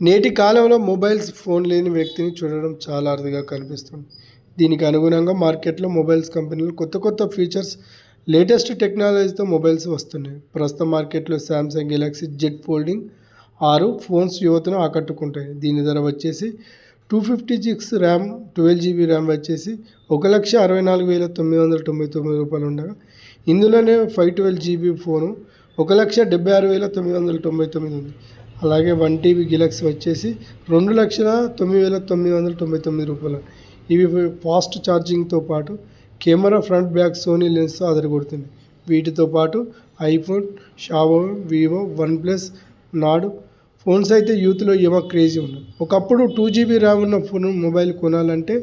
నేటి కాలంలో mobiles phone లేని వ్యక్తిని చూడడం చాలా అరుదుగా కనిపిస్తుంది. దీనికి అనుగుణంగా మార్కెట్లో మొబైల్స్ కంపెనీలు కొత్త కొత్త ఫీచర్స్ లేటెస్ట్ టెక్నాలజీతో మొబైల్స్ వస్తున్నాయి. ప్రస్తుత మార్కెట్లో శాంసంగ్ గెలాక్సీ జెడ్ ఫోల్డింగ్ ఆరు ఫోన్స్ యువతను ఆకట్టుకుంటాయి. దీని ధర వచ్చేసి two fifty six RAM twelve GB RAM వచ్చేసి ఒక లక్ష అరవై నాలుగు వేల తొమ్మిది వందల తొంభై తొమ్మిది రూపాయలు ఉండగా ఇందులోనే ఫైవ్ ట్వెల్వ్ జీబీ ఫోను ఒక లక్ష డెబ్బై ఆరు వేల తొమ్మిది వందల తొంభై తొమ్మిది ఉంది. అలాగే వన్ టీబీ గిలాక్సీ వచ్చేసి రెండు లక్షల తొమ్మిది వేల తొమ్మిది వందల తొంభై తొమ్మిది రూపాయలు. ఇవి ఫాస్ట్ ఛార్జింగ్తో పాటు camera front back Sony lens అదరగొడుతుంది వీటితో పాటు iPhone షావో Vivo one plus Nord phones అయితే యూత్లో ఏమో క్రేజీ ఉన్నాయి. ఒకప్పుడు టూ జీబీ ర్యామ్ ఉన్న ఫోన్ మొబైల్ కొనాలంటే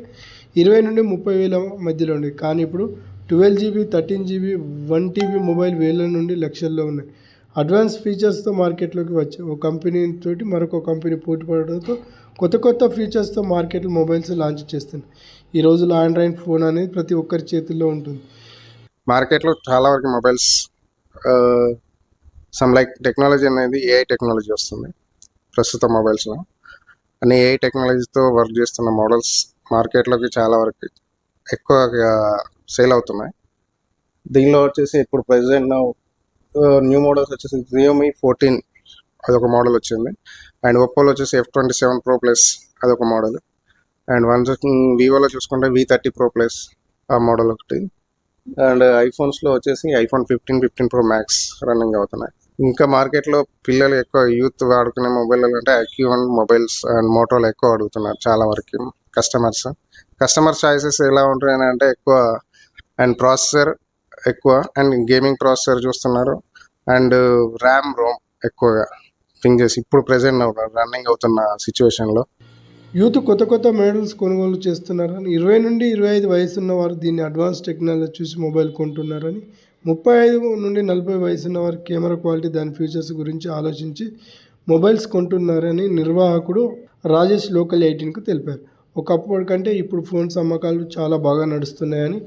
ఇరవై నుండి ముప్పై వేల మధ్యలో ఉంది కానీ ఇప్పుడు twelve GB thirteen GB one TB mobile వేల నుండి లక్షల్లో ఉన్నాయి. అడ్వాన్స్ ఫీచర్స్తో మార్కెట్లోకి వచ్చాయి ఒక కంపెనీ తోటి మరొక కంపెనీ పోటీ పడడంతో కొత్త కొత్త ఫీచర్స్తో మార్కెట్లో మొబైల్స్ లాంచ్ చేస్తున్నాయి. ఈ రోజుల్లో ఆండ్రాయిడ్ ఫోన్ అనేది ప్రతి ఒక్కరి చేతుల్లో ఉంటుంది. మార్కెట్లో చాలా వరకు మొబైల్స్ సమ్ లైక్ టెక్నాలజీ అనేది ఏఐ టెక్నాలజీ వస్తుంది. ప్రస్తుత మొబైల్స్లో అన్ని ఏఐ టెక్నాలజీతో వర్క్ చేస్తున్న మోడల్స్ మార్కెట్లోకి చాలా వరకు ఎక్కువగా సేల్ అవుతున్నాయి. దీనిలో వచ్చేసి ఇప్పుడు ప్రజెంట్ న్యూ మోడల్స్ వచ్చేసి జియోమీ ఫోర్టీన్ అదొక మోడల్ వచ్చింది. అండ్ ఒప్పోలో వచ్చేసి F twenty seven pro plus అదొక మోడల్ అండ్ వన్ వివోలో చూసుకుంటే వి థర్టీ ప్రో ప్లస్ ఆ మోడల్ ఒకటి. అండ్ ఐఫోన్స్లో వచ్చేసి iPhone fifteen fifteen pro max running అవుతున్నాయి. ఇంకా మార్కెట్లో పిల్లలు ఎక్కువ యూత్ వాడుకునే మొబైల్ అంటే ఐక్యూ వన్ మొబైల్స్ అండ్ మోటోలు ఎక్కువ అడుగుతున్నారు చాలా వరకు కస్టమర్స్ కస్టమర్ చాయిసెస్ ఎలా ఉంటాయని అంటే ఎక్కువ అండ్ ప్రాసెసర్ ఎక్కువ. అండ్ గేమింగ్ ప్రాసెసర్ చూస్తున్నారు. అండ్ ర్యామ్ రోమ్ ఎక్కువగా థింక్ చేసి ఇప్పుడు ప్రెసెంట్ రన్నింగ్ అవుతున్న సిచ్యువేషన్లో యూత్ కొత్త కొత్త మోడల్స్ కొనుగోలు చేస్తున్నారని ఇరవై నుండి ఇరవై ఐదు వయసు ఉన్న వారు దీన్ని అడ్వాన్స్ టెక్నాలజీ చూసి మొబైల్ కొంటున్నారని ముప్పై ఐదు నుండి నలభై వయసు ఉన్న వారు కెమెరా క్వాలిటీ దాని ఫీచర్స్ గురించి ఆలోచించి మొబైల్స్ కొంటున్నారని నిర్వాహకుడు రాజేష్ లోకల్ ఎయిటీన్కు తెలిపారు. ఒకప్పటికంటే ఇప్పుడు ఫోన్స్ అమ్మకాలు చాలా బాగా నడుస్తున్నాయని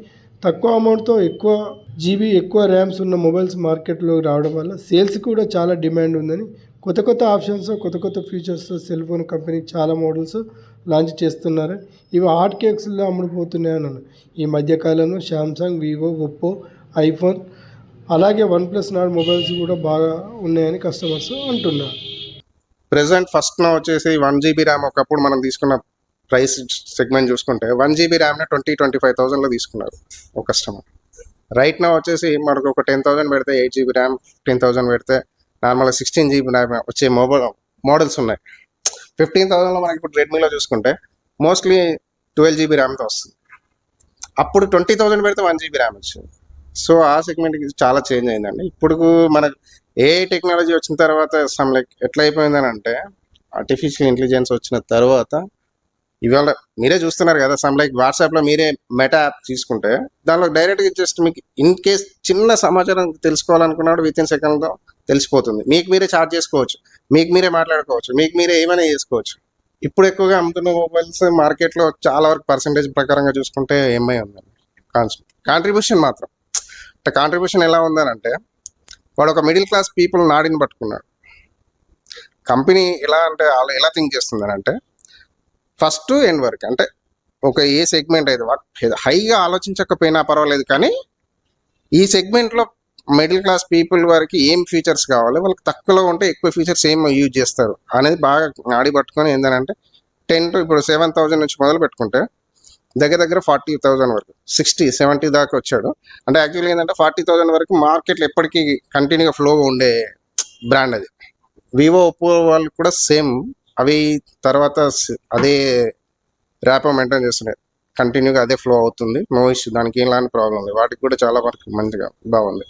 తక్కువ అమౌంట్తో ఎక్కువ జీబీ ఎక్కువ ర్యామ్స్ ఉన్న మొబైల్స్ మార్కెట్లో రావడం వల్ల సేల్స్ కూడా చాలా డిమాండ్ ఉందని కొత్త కొత్త ఆప్షన్స్ కొత్త కొత్త ఫీచర్స్తో సెల్ ఫోన్ కంపెనీ చాలా మోడల్స్ లాంచ్ చేస్తున్నారు. ఇవి హాట్ కేక్స్లో అమ్ముడుపోతున్నాయని ఈ మధ్యకాలంలో శాంసంగ్ వివో ఒప్పో ఐఫోన్ అలాగే వన్ ప్లస్ నాడు మొబైల్స్ కూడా బాగా ఉన్నాయని కస్టమర్స్ అంటున్నారు. ప్రెసెంట్ ఫస్ట్ వచ్చేసి వన్ జీబీ ర్యామ్ ఒకప్పుడు మనం తీసుకున్న ప్రైస్ సెగ్మెంట్ చూసుకుంటే వన్ జీబీ ర్యామ్ని ట్వంటీ ట్వంటీ ఫైవ్ థౌసండ్లో తీసుకున్నారు ఒక కస్టమర్. రైట్ నా వచ్చేసి మనకు ఒక టెన్ థౌసండ్ పెడితే eight GB RAM fifteen thousand పెడితే నార్మల్గా సిక్స్టీన్ జీబీ ర్యామ్ వచ్చే మొబైల్ మోడల్స్ ఉన్నాయి. ఫిఫ్టీన్ థౌసండ్లో మనకి ఇప్పుడు రెడ్మీలో చూసుకుంటే మోస్ట్లీ ట్వెల్వ్ జీబీ ర్యామ్తో వస్తుంది. అప్పుడు ట్వంటీ థౌసండ్ పెడితే వన్ జీబీ ర్యామ్ వచ్చింది. సో ఆ సెగ్మెంట్కి చాలా చేంజ్ అయిందండి. ఇప్పుడు మనకు ఏ టెక్నాలజీ వచ్చిన తర్వాత సమ్ లైక్ ఎట్లా అయిపోయిందని అంటే ఆర్టిఫిషియల్ ఇంటెలిజెన్స్ వచ్చిన తర్వాత ఇవాళ మీరే చూస్తున్నారు కదా సమ్ లైక్ వాట్సాప్లో మీరే మెటా యాప్ తీసుకుంటే దానిలో డైరెక్ట్గా జస్ట్ మీకు ఇన్ కేస్ చిన్న సమాచారం తెలుసుకోవాలనుకున్నాడు విత్ ఇన్ సెకండ్లో తెలిసిపోతుంది. మీకు మీరే చార్జ్ చేసుకోవచ్చు మీకు మీరే మాట్లాడుకోవచ్చు మీకు మీరే ఏమైనా చేసుకోవచ్చు. ఇప్పుడు ఎక్కువగా అమ్ముతున్న మొబైల్స్ మార్కెట్లో చాలా వరకు పర్సంటేజ్ ప్రకారంగా చూసుకుంటే ఎంఐ ఉందండి? కాంట్రిబ్యూషన్ మాత్రం. అంటే కాంట్రిబ్యూషన్ ఎలా ఉందనంటే వాడు ఒక మిడిల్ క్లాస్ పీపుల్ నాడిని పట్టుకున్నాడు. కంపెనీ ఎలా అంటే వాళ్ళు ఎలా థింక్ చేస్తుందని ఫస్ట్ ఎండ్ వరకు అంటే ఒక ఏ సెగ్మెంట్ అయితే వాడు హైగా ఆలోచించకపోయినా పర్వాలేదు కానీ ఈ సెగ్మెంట్లో మిడిల్ క్లాస్ పీపుల్ వారికి ఏం ఫీచర్స్ కావాలి? వాళ్ళకి తక్కువలో ఉంటే ఎక్కువ ఫీచర్స్ ఏం యూజ్ చేస్తారు? అనేది బాగా ఆడి పట్టుకొని ఏంటంటే టెన్ టు ఇప్పుడు సెవెన్ థౌజండ్ నుంచి మొదలు పెట్టుకుంటే దగ్గర దగ్గర ఫార్టీ థౌజండ్ వరకు సిక్స్టీ సెవెంటీ దాకా వచ్చాడు. అంటే యాక్చువల్లీ ఏంటంటే ఫార్టీ థౌజండ్ వరకు మార్కెట్లో ఎప్పటికీ కంటిన్యూగా ఫ్లో ఉండే బ్రాండ్ అది. వివో ఒప్పో వాళ్ళు కూడా సేమ్ అవి తర్వాత అదే ర్యాపో మెయింటైన్ చేస్తున్నాయి. కంటిన్యూగా అదే ఫ్లో అవుతుంది. నో ఇష్యూ దానికి ఎలాంటి ప్రాబ్లం లేదు. వాటికి కూడా చాలా వరకు మంచిగా బాగుంది.